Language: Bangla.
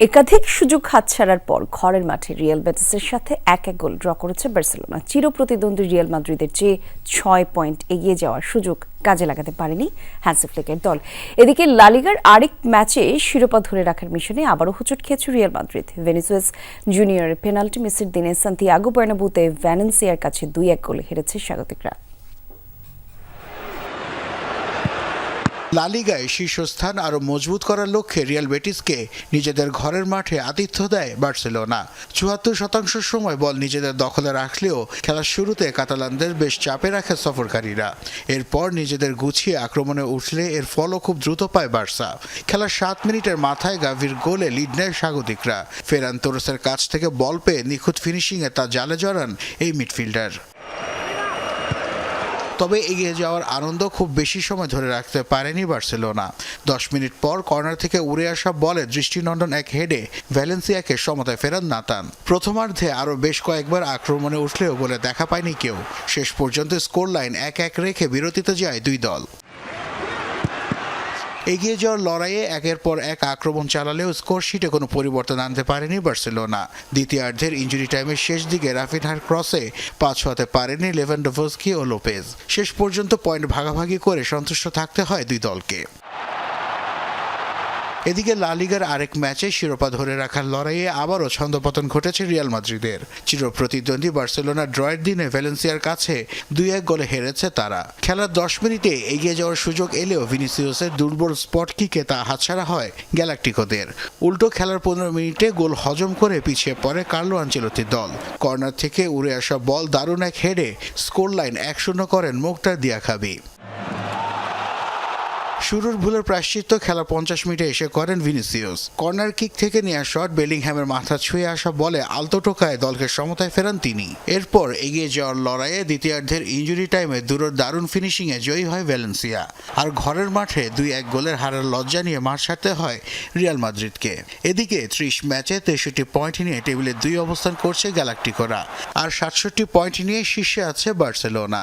একাধিক সুযোগ হাতছাড়ার পর ঘরের মাঠে রিয়াল বেটিসের সাথে এক এক গোল ড্র করেছে বার্সেলোনা। চিরপ্রতিদ্বন্দ্বী রিয়াল মাদ্রিদের চেয়ে ছয় পয়েন্ট এগিয়ে যাওয়ার সুযোগ কাজে লাগাতে পারেনি হ্যান্সি ফ্লিকের দল। এদিকে লালিগার আরেক ম্যাচে শিরোপা ধরে রাখার মিশনে আবারও হোঁচট খেয়েছে রিয়াল মাদ্রিদ। ভেনিসুয়েস জুনিয়রের পেনাল্টি মিসের দিনে সান্তিয়াগো বার্নাবুতে ভ্যালেন্সিয়ার কাছে দুই এক গোলে হেরেছে স্বাগতিকরা। লালিগায় শীর্ষস্থান আরও মজবুত করার লক্ষ্যে রিয়াল বেটিসকে নিজেদের ঘরের মাঠে আতিথ্য দেয় বার্সেলোনা। চুয়াত্তর শতাংশ সময় বল নিজেদের দখলে রাখলেও খেলার শুরুতে কাতালানদের বেশ চাপে রাখে সফরকারীরা। এরপর নিজেদের গুছিয়ে আক্রমণে উঠলে এর ফলও খুব দ্রুত পায় বার্সা। খেলার সাত মিনিটের মাথায় গাভির গোলে লিড নেয় স্বাগতিকরা। ফেরান তোরসের কাছ থেকে বল পেয়ে নিখুঁত ফিনিশিংয়ে তা জালে জড়ান এই মিডফিল্ডার। তবে এগিয়ে যাওয়ার আনন্দ খুব বেশি সময় ধরে রাখতে পারেনি বার্সেলোনা। দশ মিনিট পর কর্নার থেকে উড়ে আসা বলে দৃষ্টিনন্দন এক হেডে ভ্যালেন্সিয়াকে সমতায় ফেরান নাতান। প্রথমার্ধে আরও বেশ কয়েকবার আক্রমণে উঠলেও বলে দেখা পায়নি কেউ। শেষ পর্যন্ত স্কোর লাইন এক এক রেখে বিরতিতে যায় দুই দল। এগিয়ে যাওয়ার লড়াইয়ে একের পর এক আক্রমণ চালালেও স্কোরশিটে কোনো পরিবর্তন আনতে পারেনি বার্সেলোনা। দ্বিতীয়ার্ধের ইঞ্জুরি টাইমের শেষ দিকে রাফিনহার ক্রসে পাঁচ হতে পারেনি লেভেন্ডোভস্কি ও লোপেজ শেষ পর্যন্ত পয়েন্ট ভাগাভাগি করে সন্তুষ্ট থাকতে হয় দুই দলকে। এদিকে লালিগার আরেক ম্যাচে শিরোপা ধরে রাখার লড়াইয়ে আবারও ছন্দপতন ঘটেছে রিয়াল মাদ্রিদের। চিরপ্রতিদ্বন্দ্বী বার্সেলোনা ড্রয়ের দিনে ভ্যালেন্সিয়ার কাছে দুই এক গোলে হেরেছে তারা। খেলার দশ মিনিটে এগিয়ে যাওয়ার সুযোগ এলেও ভিনিসিয়াসের দুর্বল স্পট কিকে তা হাতছাড়া হয় গ্যালাকটিকোদের। উল্টো খেলার পনেরো মিনিটে গোল হজম করে পিছিয়ে পড়ে কার্লো আঞ্চেলতির দল। কর্নার থেকে উড়ে আসা বল দারুণ এক হেডে স্কোর লাইন এক শূন্য করেন মুক্তার দিয়াখাবি। শুরুর ভুলের প্রায়শ্চিত্ত খেলা পঞ্চাশ মিনিটে এসে করেন ভিনিসিয়াস কর্নার কিক থেকে নেওয়া শট বেলিংহ্যামের মাথা ছুঁয়ে আসা বলে আলতো টোকায় দলকে সমতায় ফেরান তিনি। এরপর এগিয়ে যাওয়ার লড়াইয়ে দ্বিতীয়ার্ধের ইঞ্জুরি টাইমে দূরের দারুণ ফিনিশিংয়ে জয়ী হয় ভ্যালেন্সিয়া। আর ঘরের মাঠে দুই এক গোলের হারের লজ্জা নিয়ে মাঠ ছাড়তে হয় রিয়াল মাদ্রিদকে। এদিকে ত্রিশ ম্যাচে তেষট্টি পয়েন্ট নিয়ে টেবিলে দুই অবস্থান করছে গ্যালাকটিকোরা। আর সাতষট্টি পয়েন্ট নিয়ে শীর্ষে আছে বার্সেলোনা।